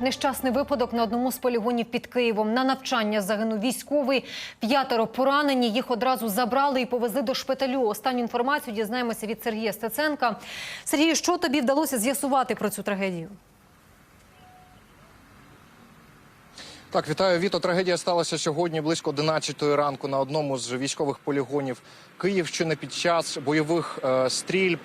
Нещасний випадок на одному з полігонів під Києвом. На навчання загинув військовий. П'ятеро поранені. Їх одразу забрали і повезли до шпиталю. Останню інформацію дізнаємося від Сергія Стеценка. Сергію, що тобі вдалося з'ясувати про цю трагедію? Так, вітаю. Віто. Трагедія сталася сьогодні близько 11 ранку на одному з військових полігонів Київщини. Під час бойових е, стрільб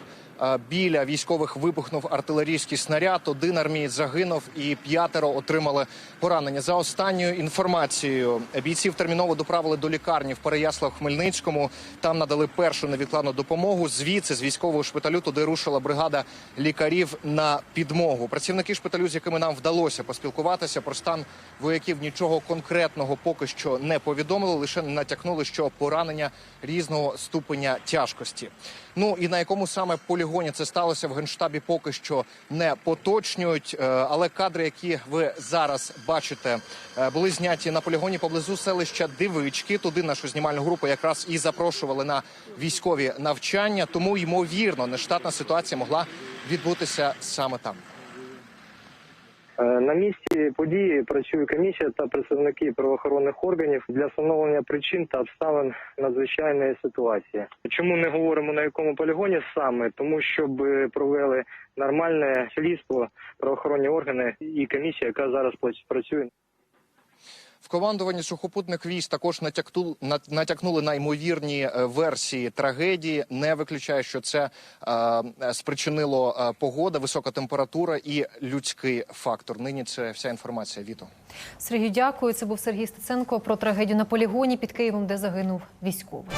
біля військових вибухнув артилерійський снаряд. Один армієць загинув і п'ятеро отримали поранення. За останньою інформацією, бійців терміново доправили до лікарні в Переяслав-Хмельницькому. Там надали першу невідкладну допомогу. Звідси з військового шпиталю туди рушила бригада лікарів на підмогу. Працівники шпиталю, з якими нам вдалося поспілкуватися, про стан вояків нічого конкретного поки що не повідомили. Лише натякнули, що поранення різного ступеня тяжкості. Ну і на якому саме полігоні це сталося в генштабі, поки що не поточнюють. Е, Але кадри, які ви зараз бачите, е, були зняті на полігоні поблизу селища Дивички. Туди нашу знімальну групу якраз і запрошували на військові навчання. Тому ймовірно, нештатна ситуація могла відбутися саме там. Е, На місці події працює комісія та представники правоохоронних органів для встановлення причин та обставин надзвичайної ситуації. Чому не говоримо на якому полігоні саме? Тому щоб провели нормальне слідство правоохоронні органи і комісія, яка зараз працює. В командуванні сухопутних військ також натякнули, на ймовірні е, версії трагедії. Не виключає, що це е, спричинило е, погода, висока температура і людський фактор. Нині це вся інформація. Віто. Сергію, дякую. Це був Сергій Стеценко про трагедію на полігоні під Києвом, де загинув військовий.